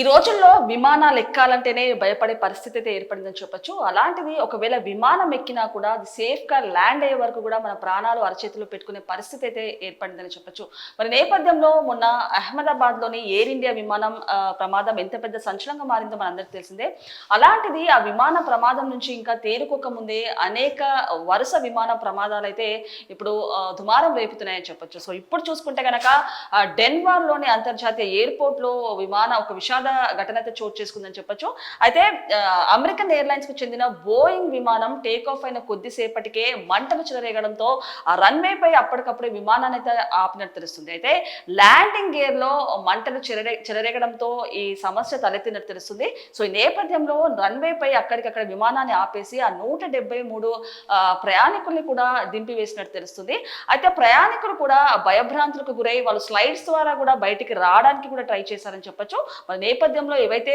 ఈ రోజుల్లో విమానాలు ఎక్కాలంటేనే భయపడే పరిస్థితి అయితే ఏర్పడిందని చెప్పొచ్చు. అలాంటిది ఒకవేళ విమానం ఎక్కినా కూడా అది సేఫ్గా ల్యాండ్ అయ్యే వరకు కూడా మన ప్రాణాలు అరచేతిలో పెట్టుకునే పరిస్థితి అయితే ఏర్పడిందని చెప్పొచ్చు. మరి నేపథ్యంలో మొన్న అహ్మదాబాద్లోని ఎయిర్ ఇండియా విమానం ప్రమాదం ఎంత పెద్ద సంచలనంగా మారిందో మనందరికీ తెలిసిందే. అలాంటిది ఆ విమాన ప్రమాదం నుంచి ఇంకా తేరుకోక ముందే అనేక వరుస విమాన ప్రమాదాలు అయితే ఇప్పుడు దుమారం రేపుతున్నాయని చెప్పొచ్చు. సో ఇప్పుడు చూసుకుంటే కనుక డెన్వార్లోని అంతర్జాతీయ ఎయిర్పోర్ట్లో విమాన ఒక విషాద ఘటన అయితే చోటు చేసుకుందని చెప్పొచ్చు. అయితే అమెరికన్ ఎయిర్లైన్స్కు చెందిన బోయింగ్ విమానం టేక్ ఆఫ్ అయిన కొద్దిసేపటికే మంటలు చెలరేగడంతో ఆ రన్వే పై అప్పటికప్పుడే విమానాన్ని అయితే ఆపినట్టు తెలుస్తుంది. అయితే ల్యాండింగ్ గేర్లో మంటలు చెలరే చెలరేగడంతో ఈ సమస్య తలెత్తినట్టు తెలుస్తుంది. సో ఈ నేపథ్యంలో రన్వే పై అక్కడికక్కడ విమానాన్ని ఆపేసి ఆ నూట డెబ్బై మూడు ప్రయాణికుల్ని కూడా దింపివేసినట్టు తెలుస్తుంది. అయితే ప్రయాణికులు కూడా భయభ్రాంతులకు గురై వాళ్ళు స్లైడ్స్ ద్వారా కూడా బయటికి రావడానికి కూడా ట్రై చేశారని చెప్పొచ్చు. మరి నేపథ్యంలో ఏవైతే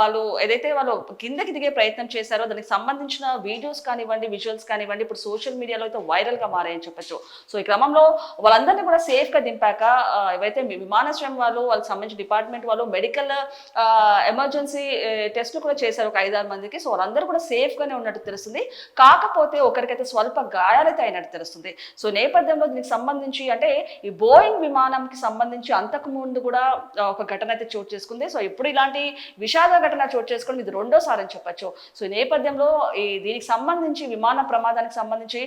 వాళ్ళు ఏదైతే వాళ్ళు కిందకి దిగే ప్రయత్నం చేశారో దానికి సంబంధించిన వీడియోస్ కానివ్వండి విజువల్స్ కానివ్వండి ఇప్పుడు సోషల్ మీడియాలో అయితే వైరల్గా మారాయని చెప్పొచ్చు. సో ఈ క్రమంలో వాళ్ళందరినీ కూడా సేఫ్గా దింపాక ఏవైతే విమానాశ్రయం వాళ్ళు వాళ్ళకి సంబంధించిన డిపార్ట్మెంట్ వాళ్ళు మెడికల్ ఎమర్జెన్సీ టెస్ట్లు కూడా చేశారు ఒక ఐదారు మందికి. సో వాళ్ళందరూ కూడా సేఫ్ గానే ఉన్నట్టు తెలుస్తుంది. కాకపోతే ఒకరికైతే స్వల్ప గాయాలైతే అయినట్టు తెలుస్తుంది. సో నేపథ్యంలో దీనికి సంబంధించి అంటే ఈ బోయింగ్ విమానంకి సంబంధించి అంతకు ముందు కూడా ఒక ఘటన అయితే చోటు చేసుకుంది సో ఇప్పుడు ఇలాంటి విషాద ఘటన చోటు చేసుకుని ఇది రెండోసారి అని చెప్పొచ్చు. సో ఈ నేపథ్యంలో ఈ దీనికి సంబంధించి విమాన ప్రమాదానికి సంబంధించి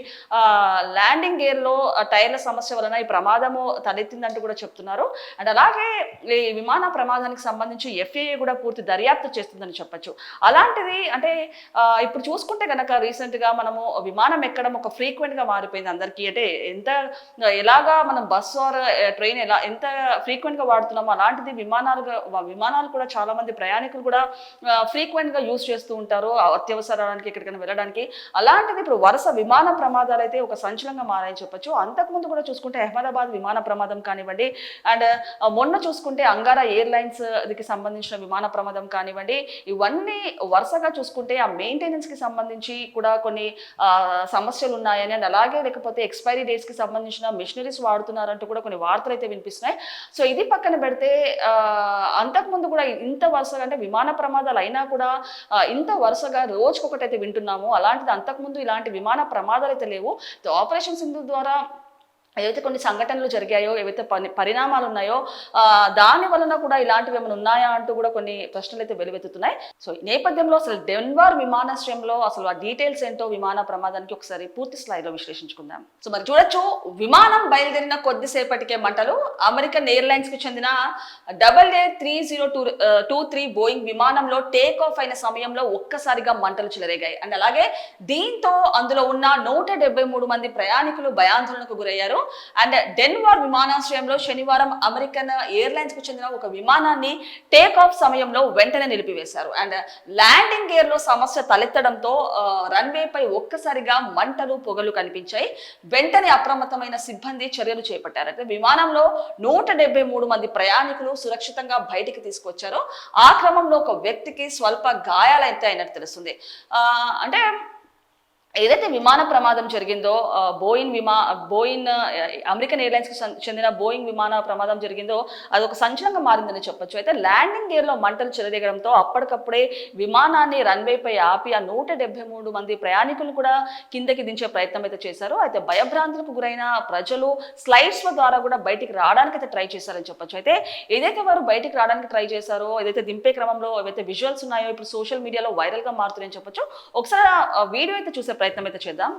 ల్యాండింగ్ గేర్లో టైర్ల సమస్య వలన ఈ ప్రమాదము తలెత్తిందంటూ కూడా చెప్తున్నారు. అండ్ అలాగే ఈ విమాన ప్రమాదానికి సంబంధించి ఎఫ్ఏఏ కూడా పూర్తి దర్యాప్తు చేస్తుందని చెప్పొచ్చు. అలాంటిది అంటే ఇప్పుడు చూసుకుంటే కనుక రీసెంట్గా మనము విమానం ఎక్కడం ఒక ఫ్రీక్వెంట్గా మారిపోయింది అందరికీ. అంటే ఎంత ఎలాగా మనం బస్ ఆర్ ట్రైన్ ఎలా ఎంత ఫ్రీక్వెంట్గా వాడుతున్నామో అలాంటిది విమానాలు విమానాలు కూడా చాలా మంది ప్రయాణికులు కూడా ఫ్రీక్వెంట్గా యూజ్ చేస్తూ ఉంటారు అత్యవసరానికి ఎక్కడికైనా వెళ్ళడానికి. అలాంటిది ఇప్పుడు వరుస విమాన ప్రమాదాలు అయితే ఒక సంచలనంగా మారాయని చెప్పొచ్చు. అంతకుముందు కూడా చూసుకుంటే అహ్మదాబాద్ విమాన ప్రమాదం కానివ్వండి అండ్ మొన్న చూసుకుంటే అంగారా ఎయిర్లైన్స్కి సంబంధించిన విమాన ప్రమాదం కానివ్వండి ఇవన్నీ వరుసగా చూసుకుంటే ఆ మెయింటెనెన్స్కి సంబంధించి కూడా కొన్ని సమస్యలు ఉన్నాయని అండ్ అలాగే లేకపోతే ఎక్స్పైరీ డేట్స్కి సంబంధించిన మిషనరీస్ వాడుతున్నారంటూ కూడా కొన్ని వార్తలు అయితే వినిపిస్తున్నాయి. సో ఇది పక్కన పెడితే అంత అంతకుముందు కూడా ఇంత వరుసగా అంటే విమాన ప్రమాదాలు అయినా కూడా ఇంత వరుసగా రోజుకొకటైతే వింటున్నాము. అలాంటిది అంతకుముందు ఇలాంటి విమాన ప్రమాదాలు అయితే లేవు ఆపరేషన్ సింధు ద్వారా ఏవైతే కొన్ని సంఘటనలు జరిగాయో ఏవైతే పని పరిణామాలు ఉన్నాయో దాని వలన కూడా ఇలాంటివి ఏమైనా ఉన్నాయా అంటూ కూడా కొన్ని ప్రశ్నలు అయితే వెలువెత్తుతున్నాయి. సో ఈ నేపథ్యంలో అసలు డెన్వర్ విమానాశ్రయంలో అసలు ఆ డీటెయిల్స్ ఏంటో విమాన ప్రమాదానికి ఒకసారి పూర్తి స్థాయిలో విశ్లేషించుకుందాం. సో మరి చూడొచ్చు విమానం బయలుదేరిన కొద్దిసేపటికే మంటలు. అమెరికన్ ఎయిర్లైన్స్కు చెందిన double A three zero two two three Boeing విమానంలో టేక్ ఆఫ్ అయిన సమయంలో ఒక్కసారిగా మంటలు చెలరేగాయి. అండ్ అలాగే దీంతో అందులో ఉన్న నూట మూడు మంది ప్రయాణికులు భయాందోళనకు గురయ్యారు. అండ్ డెన్వర్ విమానాశ్రయంలో శనివారం అమెరికన్ ఎయిర్లైన్స్కు చెందిన ఒక విమానాన్ని టేక్ ఆఫ్ సమయంలో వెంటనే నిలిపివేశారు. అండ్ ల్యాండింగ్ గేర్లో సమస్య తలెత్తడంతో రన్వే పై ఒక్కసారిగా మంటలు పొగలు కనిపించాయి. వెంటనే అప్రమత్తమైన సిబ్బంది చర్యలు చేపట్టారు. అంటే విమానంలో నూట మూడు మంది ప్రయాణికులు సురక్షితంగా బయటికి తీసుకొచ్చారు. ఆ క్రమంలో ఒక వ్యక్తికి స్వల్ప గాయాలైతే అయినట్టు తెలుస్తుంది. అంటే ఏదైతే విమాన ప్రమాదం జరిగిందో బోయిన్ విమా బోయిన్ అమెరికన్ ఎయిర్లైన్స్కి చెందిన బోయింగ్ విమాన ప్రమాదం జరిగిందో అది ఒక సంచలనంగా మారిందని చెప్పొచ్చు. అయితే ల్యాండింగ్ గేర్లో మంటలు చెలదిగడంతో అప్పటికప్పుడే విమానాన్ని రన్వేపై ఆపి ఆ నూట మూడు మంది ప్రయాణికులు కూడా కిందకి దించే ప్రయత్నం అయితే చేశారు. అయితే భయభ్రాంతులకు గురైన ప్రజలు స్లైడ్స్ ద్వారా కూడా బయటికి రావడానికి అయితే ట్రై చేశారని చెప్పొచ్చు. అయితే ఏదైతే వారు బయటికి రావడానికి ట్రై చేశారో ఏదైతే దింపే క్రమంలో ఏవైతే విజువల్స్ ఉన్నాయో ఇప్పుడు సోషల్ మీడియాలో వైరల్గా మారుతుందని మారుతున్నాయని చెప్పొచ్చు. ఒకసారి వీడియో అయితే చూసే ప్రయత్నం అయితే చేద్దాం.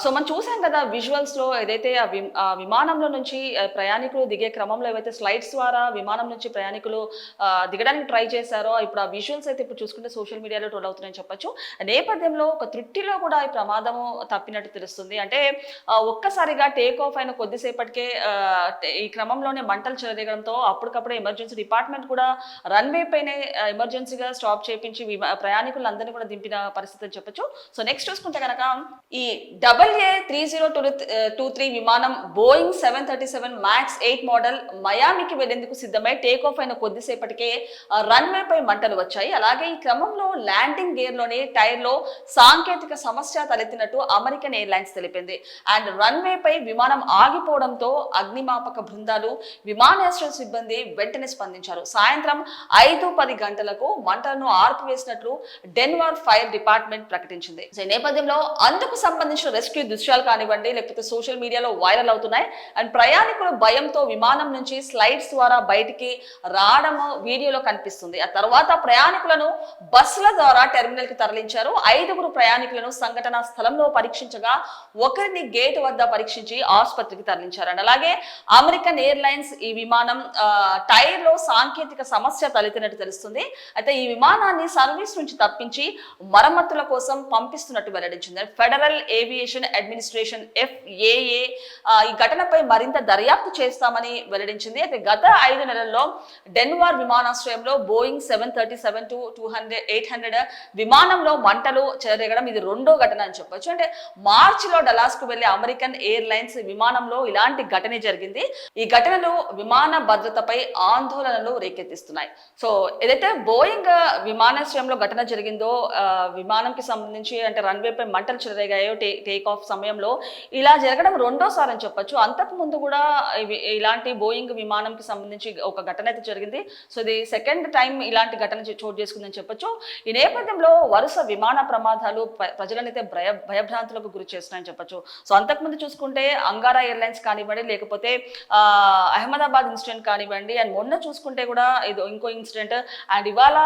సో మనం చూసాం కదా విజువల్స్లో ఏదైతే ఆ విమానంలో నుంచి ప్రయాణికులు దిగే క్రమంలో ఏవైతే స్లైడ్స్ ద్వారా విమానం నుంచి ప్రయాణికులు దిగడానికి ట్రై చేశారో ఇప్పుడు ఆ విజువల్స్ అయితే ఇప్పుడు చూసుకుంటే సోషల్ మీడియాలో ట్రోల్ అవుతున్నాయని చెప్పొచ్చు. నేపథ్యంలో ఒక త్రుట్టిలో కూడా ఈ ప్రమాదము తప్పినట్టు తెలుస్తుంది. అంటే ఒక్కసారిగా టేక్ ఆఫ్ అయిన కొద్దిసేపటికే ఈ క్రమంలోనే మంటలు చెలరేగడంతో అప్పటికప్పుడే ఎమర్జెన్సీ డిపార్ట్మెంట్ కూడా రన్వే పైనే ఎమర్జెన్సీగా స్టాప్ చేపించి విమా- ప్రయాణికులందరినీ కూడా దింపిన పరిస్థితి అని చెప్పొచ్చు. సో నెక్స్ట్ చూసుకుంటే కనుక ఈ double A three zero two two three విమానం Boeing seven thirty seven max eight model మయామికి వెళ్ళేందుకు సిద్ధమై టేక్ ఆఫ్ అయిన కొద్దిసేపటికే రన్వే పై మంటలు వచ్చాయి. అలాగే ఈ క్రమంలో ల్యాండింగ్ గేర్ టైర్లో టైర్లో సాంకేతిక సమస్య తలెత్తినట్టు అమెరికన్ ఎయిర్లైన్స్ తెలిపింది. అండ్ రన్వే పై విమానం ఆగిపోవడంతో అగ్నిమాపక బృందాలు విమానాశ్రయ సిబ్బంది వెంటనే స్పందించారు. సాయంత్రం ఐదు పది గంటలకు మంటలను ఆర్పివేసినట్లు డెన్వర్ ఫైర్ డిపార్ట్మెంట్ ప్రకటించింది. ఈ నేపథ్యంలో అందుకు సంబంధించిన రెస్క్యూ దృశ్యాలు కానివ్వండి లేకపోతే సోషల్ మీడియాలో వైరల్ అవుతున్నాయి. అండ్ ప్రయాణికులు భయంతో విమానం నుంచి స్లైడ్స్ ద్వారా బయటికి రావడం వీడియోలో కనిపిస్తుంది. ఆ తర్వాత ప్రయాణికులను బస్సుల ద్వారా టెర్మినల్కి తరలించారు. ఐదుగురు ప్రయాణికులను సంఘటనా స్థలంలో పరీక్షించగా ఒకరిని గేట్ వద్ద పరీక్షించి ఆసుపత్రికి తరలించారు. అండ్ అలాగే అమెరికన్ ఎయిర్లైన్స్ ఈ విమానం టైర్లో సాంకేతిక సమస్య తలెత్తినట్టు తెలుస్తుంది. అయితే ఈ విమానాన్ని సర్వీస్ నుంచి తప్పించి మరమ్మతుల కోసం పంపిస్తున్నట్టు వెల్లడించింది. ఫెడరల్ ఏవియేషన్ అడ్మినిస్ట్రేషన్ ఎఫ్ఏఏ ఈ ఘటనపై మరింత దర్యాప్తు చేస్తామని వెల్లడించింది. అయితే గత ఐదు నెలల్లో డెన్వార్ విమానాశ్రయంలో Boeing seven thirty seven to two hundred eight hundred విమానంలో మంటలు చెలరేగడం ఇది రెండో ఘటన అని చెప్పొచ్చు. అంటే మార్చిలో డలాస్కు వెళ్ళే అమెరికన్ ఎయిర్లైన్స్ విమానంలో ఇలాంటి ఘటన జరిగింది. ఈ ఘటనలు విమాన భద్రతపై ఆందోళనలు రేకెత్తిస్తున్నాయి. సో ఏదైతే బోయింగ్ విమానాశ్రయంలో ఘటన జరిగిందో విమానంకి సంబంధించి అంటే రన్వేపై మంటలు చెలరేగాయో టే టేక్ ఆఫ్ సమయంలో ఇలా జరగడం రెండోసారి అని చెప్పొచ్చు. అంతకు ముందు కూడా ఇలాంటి బోయింగ్ విమానంకి సంబంధించి ఒక ఘటన అయితే జరిగింది. సో ఇది సెకండ్ టైం ఇలాంటి ఘటన చోటు చేసుకుందని చెప్పొచ్చు. ఈ నేపథ్యంలో వరుస విమాన ప్రమాదాలు ప్ర- ప్రజలనైతే భయ భయభ్రాంతులకు గురి చేస్తున్నాయని చెప్పొచ్చు. సో అంతకుముందు చూసుకుంటే అంగారా ఎయిర్లైన్స్ కానివ్వండి లేకపోతే అహ్మదాబాద్ ఇన్సిడెంట్ కానివ్వండి అండ్ మొన్న చూసుకుంటే కూడా ఇది ఇంకో ఇన్సిడెంట్. అండ్ ఇవాళ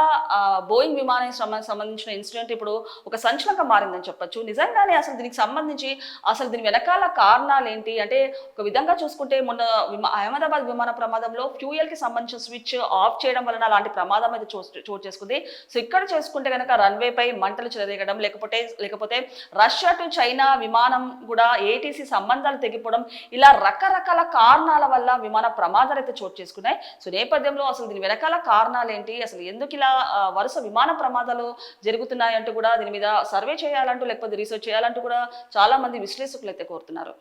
బోయింగ్ విమానానికి సంబంధించిన ఇన్సిడెంట్ ఇప్పుడు ఒక సంచలనంగా మారిందని చెప్పొచ్చు. నిజంగానే అసలు దీనికి సంబంధించి సంబంధించి అసలు దీని వెనకాల కారణాలు ఏంటి అంటే ఒక విధంగా చూసుకుంటే మొన్న విమా అహ్మదాబాద్ విమాన ప్రమాదంలో ఫ్యూయల్కి సంబంధించిన స్విచ్ ఆఫ్ చేయడం వలన అలాంటి ప్రమాదం అయితే చో- చోటు చేసుకుంది. సో ఇక్కడ చేసుకుంటే కనుక రన్వే పై మంటలు చెలరేగడం లేకపోతే లేకపోతే రష్యా టు చైనా విమానం కూడా ఏటీసీ సంబంధాలు తెగిపోవడం ఇలా రకరకాల కారణాల వల్ల విమాన ప్రమాదాలు అయితే చోటు చేసుకున్నాయి. సో నేపథ్యంలో అసలు దీని వెనకాల కారణాలు ఏంటి అసలు ఎందుకు ఇలా వరుస విమాన ప్రమాదాలు జరుగుతున్నాయి అంటూ కూడా దీని మీద సర్వే చేయాలంటూ లేకపోతే రీసెర్చ్ చేయాలంటూ కూడా చాలా మంది విశ్లేషకులు అయితే కోరుతున్నారు.